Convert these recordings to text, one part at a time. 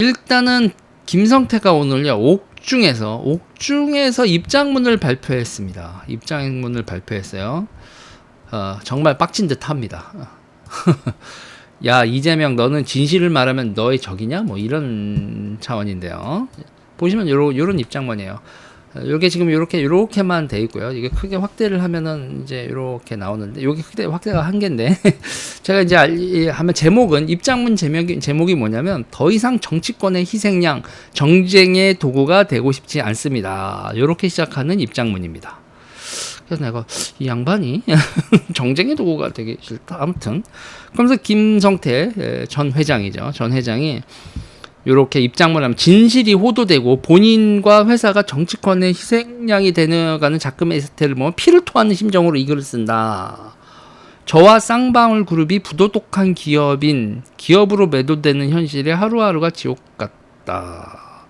일단은 김성태가 오늘요 옥중에서 옥중에서 입장문을 발표했습니다. 입장문을 발표했어요. 어, 정말 빡친 듯합니다. 야 이재명 너는 진실을 말하면 너의 적이냐? 뭐 이런 차원인데요. 보시면 요런 요런 입장문이에요. 어, 요게 지금 요렇게 요렇게만 돼 있고요. 이게 크게 확대를 하면은 이제 요렇게 나오는데 요게 크게 확대가 한 개인데 제가 이제 하면 제목은 입장문 제목이 제목이 뭐냐면 더 이상 정치권의 희생양 정쟁의 도구가 되고 싶지 않습니다. 요렇게 시작하는 입장문입니다. 그래서 내가 이 양반이 정쟁의 도구가 되기 싫다. 아무튼 그러면서 김성태 에, 전 회장이죠. 전 회장이 이렇게 입장문을 하면 진실이 호도되고 본인과 회사가 정치권의 희생양이 되어가는 작금의 사태를 보면 피를 토하는 심정으로 이 글을 쓴다. 저와 쌍방울 그룹이 부도덕한 기업인 기업으로 매도되는 현실에 하루하루가 지옥 같다.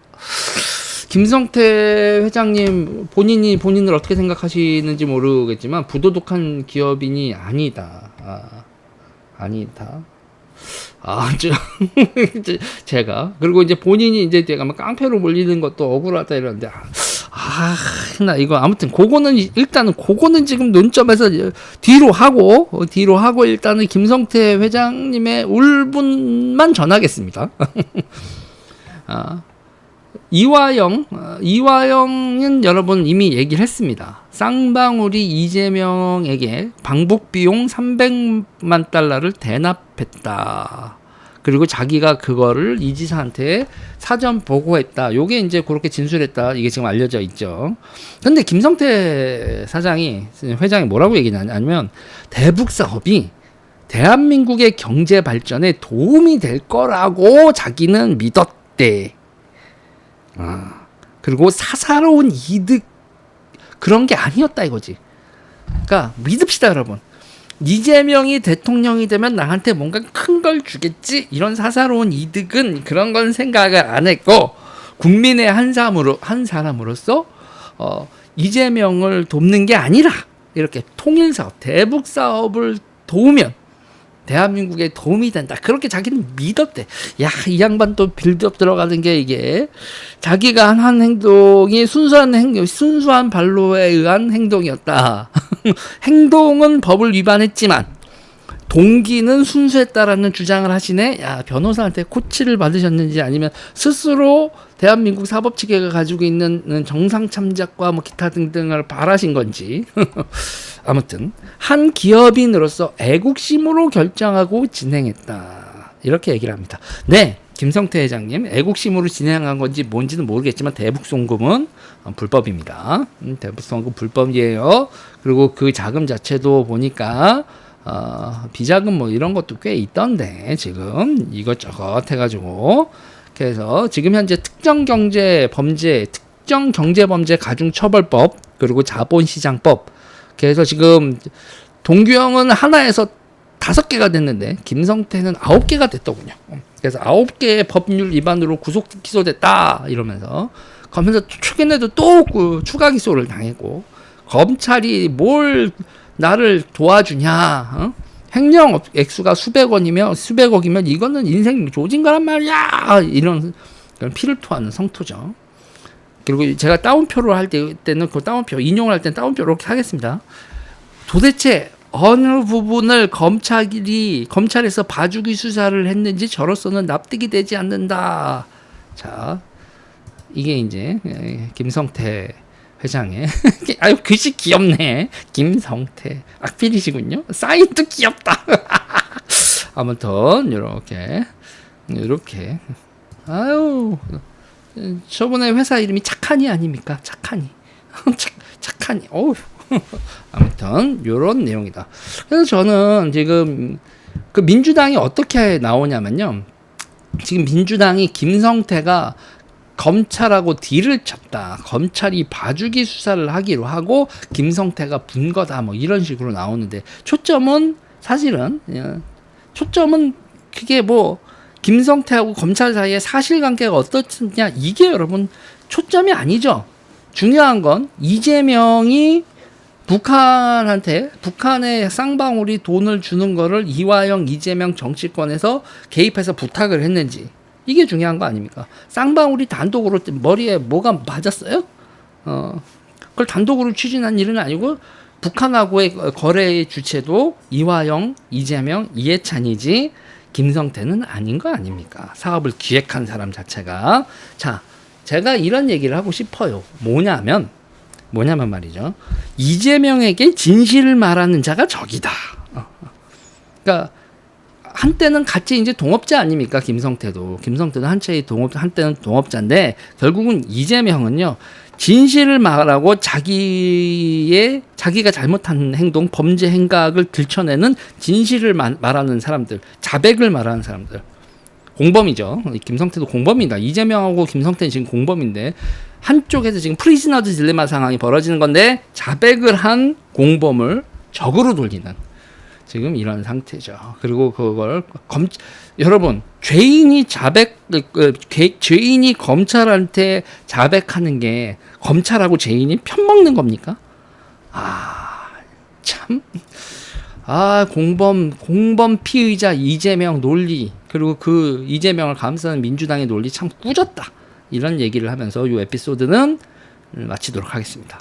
김성태 회장님 본인이 본인을 어떻게 생각하시는지 모르겠지만 부도덕한 기업인이 아니다. 아, 아니다. 아, 저, 제가 그리고 이제 본인이 이제 막 깡패로 몰리는 것도 억울하다 이러는데 아, 아, 나 이거 아무튼 그거는 일단은 그거는 지금 논점에서 뒤로 하고 어, 뒤로 하고 일단은 김성태 회장님의 울분만 전하겠습니다. 아, 이화영, 어, 이화영은 여러분 이미 얘기를 했습니다. 쌍방울이 이재명에게 방북 비용 300만 달러를 대납했다. 그리고 자기가 그거를 이 지사한테 사전 보고했다. 요게 이제 그렇게 진술했다. 이게 지금 알려져 있죠. 근데 김성태 사장이 회장이 뭐라고 얘기하냐면 대북 사업이 대한민국의 경제 발전에 도움이 될 거라고 자기는 믿었대. 아, 그리고 사사로운 이득 그런 게 아니었다 이거지. 그러니까 믿읍시다 여러분. 이재명이 대통령이 되면 나한테 뭔가 큰 걸 주겠지 이런 사사로운 이득은 그런 건 생각을 안 했고 국민의 한 사람으로 한 사람으로서 어, 이재명을 돕는 게 아니라 이렇게 통일 사업, 대북 사업을 도우면 대한민국에 도움이 된다. 그렇게 자기는 믿었대. 야, 이 양반 또 빌드업 들어가는 게 이게 자기가 한, 한 행동이 순수한 행동, 순수한 발로에 의한 행동이었다. 행동은 법을 위반했지만 동기는 순수했다라는 주장을 하시네. 야, 변호사한테 코치를 받으셨는지 아니면 스스로 대한민국 사법 체계가 가지고 있는 정상 참작과 뭐 기타 등등을 바라신 건지. 아무튼 한 기업인으로서 애국심으로 결정하고 진행했다. 이렇게 얘기를 합니다. 네. 김성태 회장님 애국심으로 진행한 건지 뭔지는 모르겠지만 대북 송금은 어, 불법입니다. 음, 대북 송금 불법이에요. 그리고 그 자금 자체도 보니까 어, 비자금 뭐 이런 것도 꽤 있던데 지금 이것저것 해가지고 그래서 지금 현재 특정 경제 범죄, 특정 경제 범죄 가중 처벌법 그리고 자본시장법 그래서 지금 동규형은 하나에서 다섯 개가 됐는데 김성태는 아홉 개가 됐더군요. 그래서 아홉 개의 법률 위반으로 구속 기소됐다 이러면서 그러면서 최근에도 또 그 추가 기소를 당했고 검찰이 뭘 나를 도와주냐? 어? 횡령 업- 액수가 수백 원이면 수백억이면 이거는 인생 조진 거란 말이야. 이런 피를 토하는 성토죠. 그리고 제가 따옴표로 할 때, 때는 그 따옴표 인용을 할 때는 따옴표 이렇게 하겠습니다. 도대체 어느 부분을 검찰이 검찰에서 봐주기 수사를 했는지 저로서는 납득이 되지 않는다. 자, 이게 이제 예, 김성태 회장의 아유 글씨 귀엽네. 김성태. 악필이시군요. 사인도 귀엽다. 아무튼 이렇게. 이렇게. 아유. 저번에 회사 이름이 착하니 아닙니까? 착하니. 착, 착하니. 어우 아무튼 요런 내용이다. 그래서 저는 지금 그 민주당이 어떻게 나오냐면요. 지금 민주당이 김성태가 검찰하고 딜을 쳤다. 검찰이 봐주기 수사를 하기로 하고 김성태가 분 거다. 뭐 이런 식으로 나오는데 초점은 사실은 예, 초점은 그게 뭐 김성태하고 검찰 사이의 사실관계가 어떻냐 이게 여러분 초점이 아니죠. 중요한 건 이재명이 북한한테 북한의 쌍방울이 돈을 주는 거를 이화영 이재명 정치권에서 개입해서 부탁을 했는지 이게 중요한 거 아닙니까? 쌍방울이 단독으로 머리에 뭐가 맞았어요? 어, 그걸 단독으로 추진한 일은 아니고 북한하고의 거래의 주체도 이화영, 이재명, 이해찬이지 김성태는 아닌 거 아닙니까? 사업을 기획한 사람 자체가 자, 제가 이런 얘기를 하고 싶어요. 뭐냐면 뭐냐면 말이죠. 이재명에게 진실을 말하는 자가 적이다. 어, 어. 그러니까 한때는 같이 이제 동업자 아닙니까? 김성태도. 김성태도 한채의 동업 한때는 동업자인데 결국은 이재명은요 진실을 말하고 자기의 자기가 잘못한 행동 범죄 행각을 들춰내는 진실을 마- 말하는 사람들 자백을 말하는 사람들. 공범이죠. 이 김성태도 공범이다. 이재명하고 김성태는 지금 공범인데 한쪽에서 지금 프리즈너드 딜레마 상황이 벌어지는 건데 자백을 한 공범을 적으로 돌리는 지금 이런 상태죠. 그리고 그걸 검 여러분 죄인이 자백 그, 죄- 죄인이 검찰한테 자백하는 게 검찰하고 죄인이 편 먹는 겁니까? 아 참. 아 공범 공범 피의자 이재명 논리 그리고 그 이재명을 감싸는 민주당의 논리 참 꾸졌다 이런 얘기를 하면서 이 에피소드는 마치도록 하겠습니다.